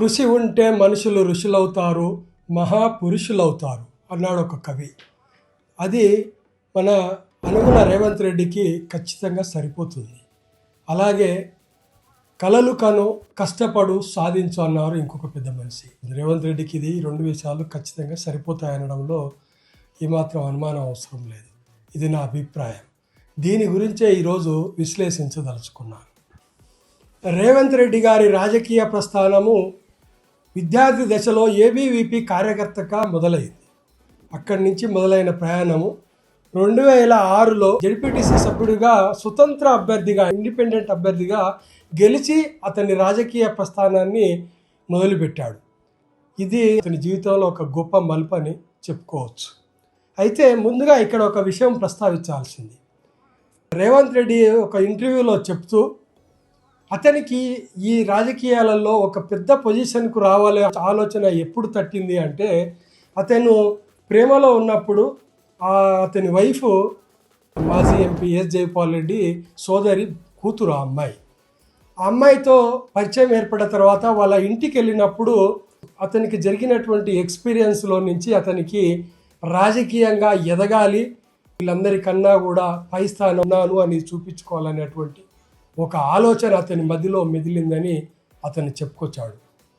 కృషి ఉంటే మనుషులు ఋషులవుతారు మహాపురుషులవుతారు అన్నాడు ఒక కవి. అది మన అనుగుణ రేవంత్ రెడ్డికి ఖచ్చితంగా సరిపోతుంది. అలాగే కలలు కను కష్టపడు సాధించు అన్నారు ఇంకొక పెద్ద మనిషి. రేవంత్ రెడ్డికి ఇది రెండు విషయాలు ఖచ్చితంగా సరిపోతాయనడంలో ఏమాత్రం అనుమానం అవసరం లేదు. ఇది నా అభిప్రాయం. దీని గురించే ఈరోజు విశ్లేషించదలుచుకున్నాను. రేవంత్ రెడ్డి గారి రాజకీయ ప్రస్థానము విద్యార్థి దశలో ఏబీవీపీ కార్యకర్తగా మొదలైంది. అక్కడి నుంచి మొదలైన ప్రయాణము రెండు వేల ఆరులో జడ్పీటీసీ సభ్యుడిగా స్వతంత్ర అభ్యర్థిగా ఇండిపెండెంట్ అభ్యర్థిగా గెలిచి అతని రాజకీయ ప్రస్థానాన్ని మొదలుపెట్టాడు. ఇది అతని జీవితంలో ఒక గొప్ప మలుపు అని చెప్పుకోవచ్చు. అయితే ముందుగా ఇక్కడ ఒక విషయం ప్రస్తావించాల్సింది. రేవంత్ రెడ్డి ఒక ఇంటర్వ్యూలో చెప్తూ అతనికి ఈ రాజకీయాలలో ఒక పెద్ద పొజిషన్కు రావాలి ఆలోచన ఎప్పుడు తట్టింది అంటే అతను ప్రేమలో ఉన్నప్పుడు అతని వైఫ్ మాజీ ఎంపీ ఎస్ జయపాల్ రెడ్డి సోదరి కూతురు ఆ అమ్మాయి. ఆ అమ్మాయితో పరిచయం ఏర్పడిన తర్వాత వాళ్ళ ఇంటికి వెళ్ళినప్పుడు అతనికి జరిగినటువంటి ఎక్స్పీరియన్స్లో నుంచి అతనికి రాజకీయంగా ఎదగాలి వీళ్ళందరికన్నా కూడా పై స్థానం ఉన్నాను అని చూపించుకోవాలనేటువంటి ఒక ఆలోచన అతని మధ్యలో మెదిలిందని అతను చెప్పుకొచ్చాడు.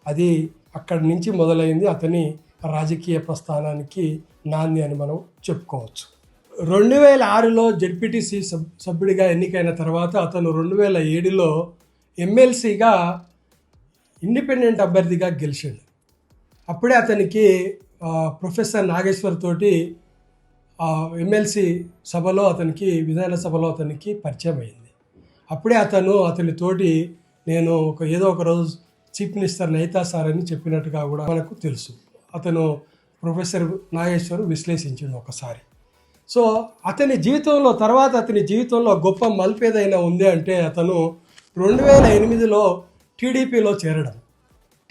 అది అక్కడి నుంచి మొదలైంది అతని రాజకీయ ప్రస్థానానికి నాంది అని మనం చెప్పుకోవచ్చు. రెండు వేల ఆరులో జడ్పీటీసీ సబ్ సభ్యుడిగా ఎన్నికైన తర్వాత అతను రెండు వేల ఏడులో ఎమ్మెల్సీగా ఇండిపెండెంట్ అభ్యర్థిగా గెలిచాడు. అప్పుడే అతనికి ప్రొఫెసర్ నాగేశ్వర్ తోటి ఎమ్మెల్సీ సభలో అతనికి విధాన సభలో అతనికి పరిచయం అయింది అప్పుడే అతను అతని తోటి నేను ఒక ఏదో ఒక రోజు చీఫ్ మినిస్టర్ నైతా సార్ అని చెప్పినట్టుగా కూడా మనకు తెలుసు. అతను ప్రొఫెసర్ నాగేశ్వర్ విశ్లేషించిండు ఒకసారి. సో అతని జీవితంలో తర్వాత అతని జీవితంలో గొప్ప మల్పేదైనా ఉంది అంటే అతను రెండు వేల ఎనిమిదిలో టీడీపీలో చేరడం.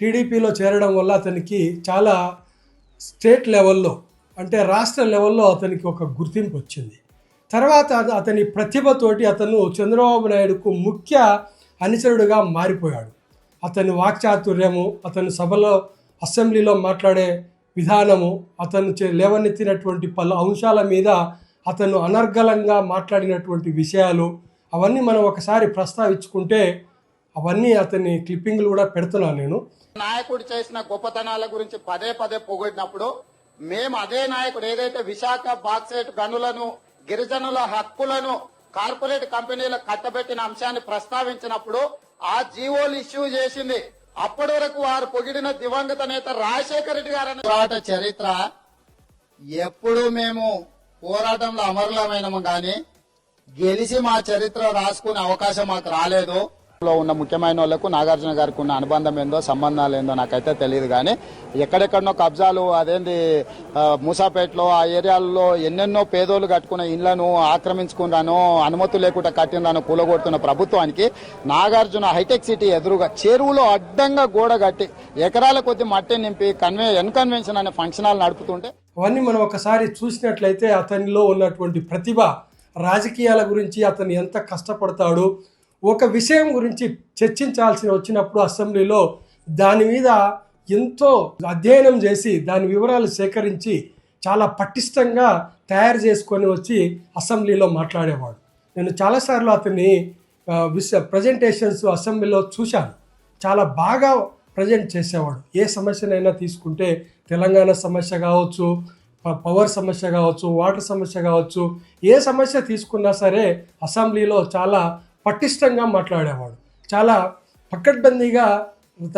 టీడీపీలో చేరడం వల్ల అతనికి చాలా స్టేట్ లెవెల్లో అంటే రాష్ట్ర లెవెల్లో అతనికి ఒక గుర్తింపు వచ్చింది. తర్వాత అతని ప్రతిభతోటి అతను చంద్రబాబు నాయుడుకు ముఖ్య అనుచరుడుగా మారిపోయాడు. అతని వాక్చాతుర్యము అతను సభలో అసెంబ్లీలో మాట్లాడే విధానము అతను చే- లేవనెత్తినటువంటి పలు అంశాల మీద అతను అనర్గళంగా మాట్లాడినటువంటి విషయాలు అవన్నీ మనం ఒకసారి ప్రస్తావించుకుంటే అవన్నీ అతని క్లిప్పింగ్లు కూడా పెడుతున్నాను నేను. నాయకుడు చేసిన గొప్పతనాల గురించి పదే పదే పొగిడినప్పుడు మేము అదే నాయకుడు ఏదైతే విశాఖ బాక్సైట్ గనులను గిరిజనుల హక్కులను కార్పొరేట్ కంపెనీలకు కట్టబెట్టిన అంశాన్ని ప్రస్తావించినప్పుడు ఆ జీవోలు ఇష్యూ చేసింది. అప్పటి వరకు వారు పొగిడిన దివంగత నేత రాజశేఖర రెడ్డి గారని. పోరాట చరిత్ర ఎప్పుడు మేము పోరాటంలో అమరులమైనము గాని గెలిచి మా చరిత్ర రాసుకునే అవకాశం మాకు రాలేదు. లో ఉన్న ముఖ్యమైన వాళ్ళకు నాగార్జున గారికి ఉన్న అనుబంధం ఏందో సంబంధాలు ఏందో నాకైతే తెలియదు కానీ ఎక్కడెక్కడనో కబ్జాలు అదేంది మూసాపేటలో ఆ ఏరియాల్లో ఎన్నెన్నో పేదోళ్ళు కట్టుకున్న ఇళ్ళను ఆక్రమించుకున్నాను అనుమతులు లేకుండా కట్టినను కూలగొడుతున్న ప్రభుత్వానికి నాగార్జున హైటెక్ సిటీ ఎదురుగా చెరువులో అడ్డంగా గోడ కట్టి ఎకరాల కొద్ది మట్టి నింపి కన్వే ఎన్కన్వెన్షన్ అనే ఫంక్షన్ హాల్ నడుపుతుంటే అవన్నీ మనం ఒకసారి చూసినట్లయితే అతనిలో ఉన్నటువంటి ప్రతిభ రాజకీయాల గురించి అతను ఎంత కష్టపడతాడు ఒక విషయం గురించి చర్చించాల్సి వచ్చినప్పుడు అసెంబ్లీలో దాని మీద ఎంతో అధ్యయనం చేసి దాని వివరాలు సేకరించి చాలా పటిష్టంగా తయారు చేసుకొని వచ్చి అసెంబ్లీలో మాట్లాడేవాడు. నేను చాలాసార్లు అతని ఆ, విష ప్రజెంటేషన్స్ అసెంబ్లీలో చూశాను. చాలా బాగా ప్రజెంట్ చేసేవాడు. ఏ సమస్యనైనా తీసుకుంటే తెలంగాణ సమస్య కావచ్చు పవర్ సమస్య కావచ్చు వాటర్ సమస్య కావచ్చు ఏ సమస్య తీసుకున్నా సరే అసెంబ్లీలో చాలా పటిష్టంగా మాట్లాడేవాడు. చాలా పక్కడ్బందీగా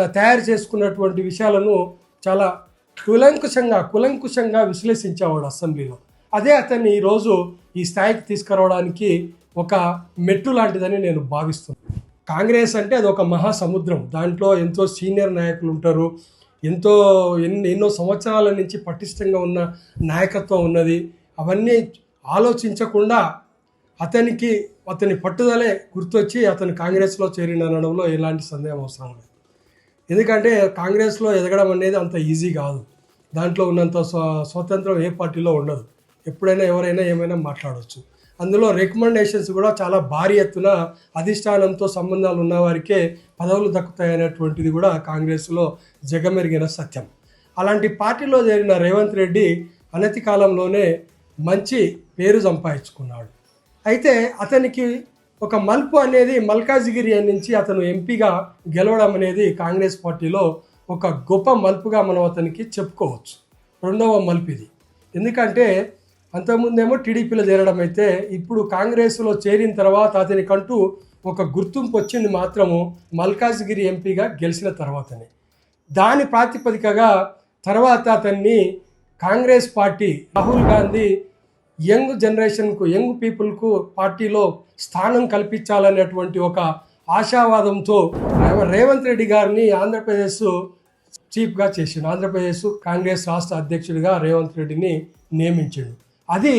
తయారు చేసుకున్నటువంటి విషయాలను చాలా కులంకుశంగా కులంకుశంగా విశ్లేషించేవాడు అసెంబ్లీలో. అదే అతన్ని ఈరోజు ఈ స్థాయికి తీసుకురావడానికి ఒక మెట్టు లాంటిదని నేను భావిస్తున్నాను కాంగ్రెస్ అంటే అది ఒక మహాసముద్రం. దాంట్లో ఎంతో సీనియర్ నాయకులు ఉంటారు. ఎంతో ఎన్ని ఎన్నో సంవత్సరాల నుంచి పటిష్టంగా ఉన్న నాయకత్వం ఉన్నది. అవన్నీ ఆలోచించకుండా అతనికి అతని పట్టుదలే గుర్తొచ్చి అతను కాంగ్రెస్లో చేరిన అనడంలో ఎలాంటి సందేహం అవసరం లేదు. ఎందుకంటే కాంగ్రెస్లో ఎదగడం అనేది అంత ఈజీ కాదు. దాంట్లో ఉన్నంత స్వ స్వాతంత్రం ఏ పార్టీలో ఉండదు. ఎప్పుడైనా ఎవరైనా ఏమైనా మాట్లాడవచ్చు అందులో రికమెండేషన్స్ కూడా చాలా భారీ ఎత్తున అధిష్టానంతో సంబంధాలు ఉన్నవారికే పదవులు దక్కుతాయనేటువంటిది కూడా కాంగ్రెస్లో జగమెరిగిన సత్యం. అలాంటి పార్టీలో చేరిన రేవంత్ రెడ్డి అనతి కాలంలోనే మంచి పేరు సంపాదించుకున్నాడు. అయితే అతనికి ఒక మలుపు అనేది మల్కాజిగిరి నుంచి అతను ఎంపీగా గెలవడం అనేది కాంగ్రెస్ పార్టీలో ఒక గొప్ప మలుపుగా మనం అతనికి చెప్పుకోవచ్చు. రెండవ మలుపు ఇది. ఎందుకంటే అంతకుముందేమో టీడీపీలో చేరడం అయితే ఇప్పుడు కాంగ్రెస్లో చేరిన తర్వాత అతనికంటూ ఒక గుర్తింపు వచ్చింది మాత్రము మల్కాజ్గిరి ఎంపీగా గెలిచిన తర్వాతనే. దాని ప్రాతిపదికగా తర్వాత అతన్ని Congress party Rahul Gandhi young జనరేషన్కు young పీపుల్కు పార్టీలో స్థానం కల్పించాలనేటువంటి ఒక ఆశావాదంతో రేవంత్ రెడ్డి గారిని ఆంధ్రప్రదేశ్ చీఫ్గా చేసిండు. ఆంధ్రప్రదేశ్ కాంగ్రెస్ రాష్ట్ర అధ్యక్షుడిగా రేవంత్ రెడ్డిని నియమించాడు. అది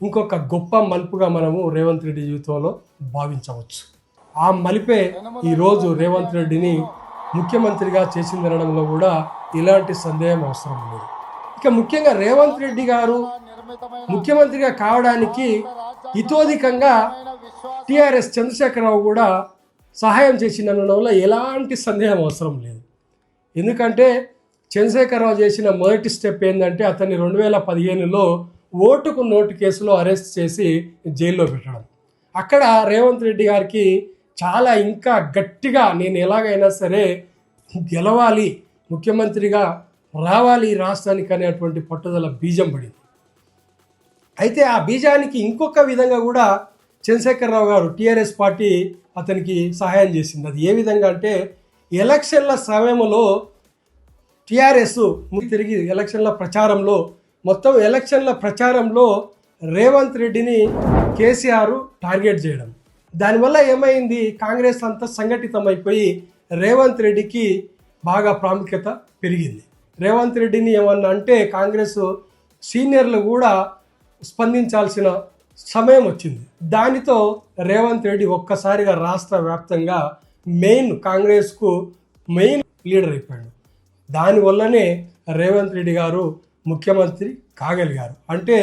ఇంకొక గొప్ప మలుపుగా మనము రేవంత్ రెడ్డి జీవితంలో భావించవచ్చు. ఆ మలిపే ఈరోజు రేవంత్ రెడ్డిని ముఖ్యమంత్రిగా చేసిందనడంలో కూడా ఇలాంటి సందేహం అవసరం లేదు. ఇక ముఖ్యంగా రేవంత్ రెడ్డి గారు ముఖ్యమంత్రిగా కావడానికి ఇతోధికంగా టిఆర్ఎస్ చంద్రశేఖరరావు కూడా సహాయం చేసిందనడంలో ఎలాంటి సందేహం అవసరం లేదు. ఎందుకంటే చంద్రశేఖరరావు చేసిన మొదటి స్టెప్ ఏంటంటే అతన్ని రెండు వేల పదిహేనులో ఓటుకు నోటు కేసులో అరెస్ట్ చేసి జైల్లో పెట్టడం. అక్కడ రేవంత్ రెడ్డి గారికి చాలా ఇంకా గట్టిగా నేను ఎలాగైనా సరే గెలవాలి ముఖ్యమంత్రిగా రావాలి రాష్ట్రానికి అనేటువంటి పట్టుదల బీజం పడింది. అయితే ఆ బీజానికి ఇంకొక విధంగా కూడా చంద్రశేఖరరావు గారు టీఆర్ఎస్ పార్టీ అతనికి సహాయం చేసింది. అది ఏ విధంగా అంటే ఎలక్షన్ల సమయంలో టీఆర్ఎస్ తిరిగి ఎలక్షన్ల ప్రచారంలో మొత్తం ఎలక్షన్ల ప్రచారంలో రేవంత్ రెడ్డిని కేసీఆర్ టార్గెట్ చేయడం. దానివల్ల ఏమైంది? కాంగ్రెస్ అంతా సంఘటితమైపోయి రేవంత్ రెడ్డికి బాగా ప్రాముఖ్యత పెరిగింది. రేవంత్ రెడ్డిని ఏమన్నా అంటే కాంగ్రెస్ సీనియర్లు కూడా స్పందించాల్సిన సమయం వచ్చింది. దానితో రేవంత్ రెడ్డి ఒక్కసారిగా రాష్ట్ర వ్యాప్తంగా మెయిన్ కాంగ్రెస్కు మెయిన్ లీడర్ అయిపోయాడు. దానివల్లనే రేవంత్ రెడ్డి గారు ముఖ్యమంత్రి కాగలిగారు. అంటే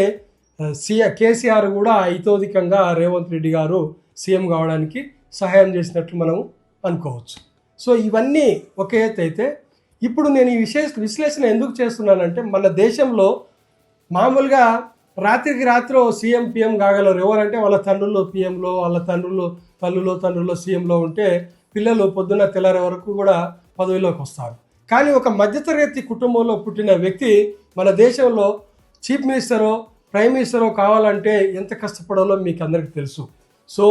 సీఎ కేసీఆర్ కూడా ఐతోధికంగా రేవంత్ రెడ్డి గారు సీఎం కావడానికి సహాయం చేసినట్లు మనం అనుకోవచ్చు. సో ఇవన్నీ ఒక ఎత్తు అయితే ఇప్పుడు నేను ఈ విశేష విశ్లేషణ ఎందుకు చేస్తున్నానంటే మన దేశంలో మామూలుగా రాత్రికి రాత్రి సీఎం పిఎం కాగలరు ఎవరంటే వాళ్ళ తండ్రులు పిఎంలో వాళ్ళ తండ్రులు తల్లులు తండ్రులు సీఎంలో ఉంటే పిల్లలు పొద్దున్న తెల్లారే వరకు కూడా పదవిలోకి వస్తారు. కానీ ఒక మధ్యతరగతి కుటుంబంలో పుట్టిన వ్యక్తి మన దేశంలో చీఫ్ మినిస్టరో ప్రైమ్ మినిస్టరో కావాలంటే ఎంత కష్టపడాలో మీకు అందరికీ తెలుసు. సో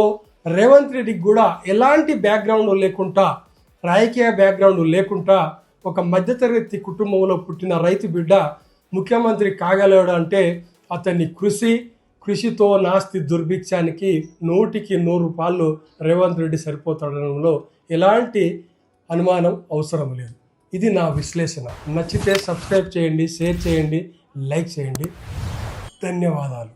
రేవంత్ రెడ్డికి కూడా ఎలాంటి బ్యాక్గ్రౌండ్ లేకుండా రాజకీయ బ్యాక్గ్రౌండ్ లేకుండా ఒక మధ్యతరగతి కుటుంబంలో పుట్టిన రైతు బిడ్డ ముఖ్యమంత్రి కాగలడు అంటే అతని కృషి కృషితో నాస్తి దుర్భిక్షానికి నూటికి నూరు రూపాయలు రేవంత్ రెడ్డి సరిపోతాడడంలో ఎలాంటి అనుమానం అవసరం లేదు. ఇది నా విశ్లేషణ. నచ్చితే సబ్స్క్రైబ్ చేయండి షేర్ చేయండి లైక్ చేయండి. ధన్యవాదాలు.